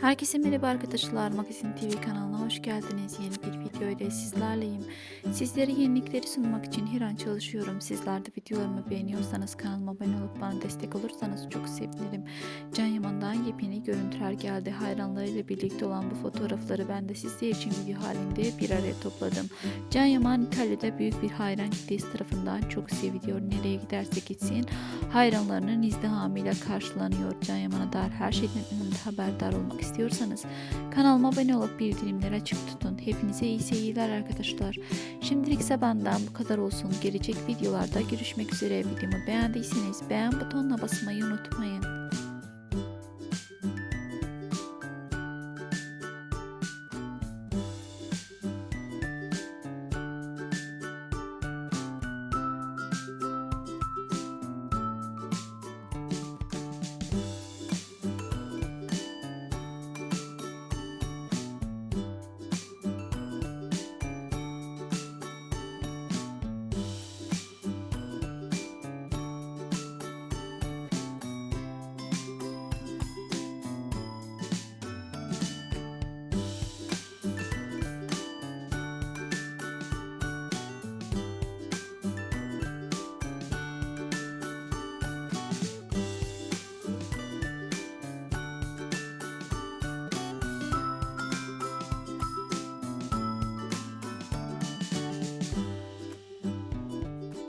Herkese merhaba arkadaşlar. Magazin TV kanalına hoş geldiniz. Yeni bir video ile sizlerleyim. Sizlere yenilikleri sunmak için her an çalışıyorum. Sizler de videolarımı beğeniyorsanız kanalıma abone olup bana destek olursanız çok sevinirim. Can Yaman'dan yepyeni görüntüler geldi. Hayranlarıyla birlikte olan bu fotoğrafları ben de sizler için video halinde bir araya topladım. Can Yaman İtalya'da büyük bir hayran kitlesi tarafından çok seviliyor. Nereye giderse gitsin hayranlarının izdihamıyla karşılanıyor. Can Yaman'a dair her şeyden haberdar olmak istiyorsanız kanalıma abone olup bildirimleri açık tutun. Hepinize iyi seyirler arkadaşlar. Şimdilik ise benden bu kadar olsun. Gelecek videolarda görüşmek üzere. Videomu beğendiyseniz beğen butonuna basmayı unutmayın.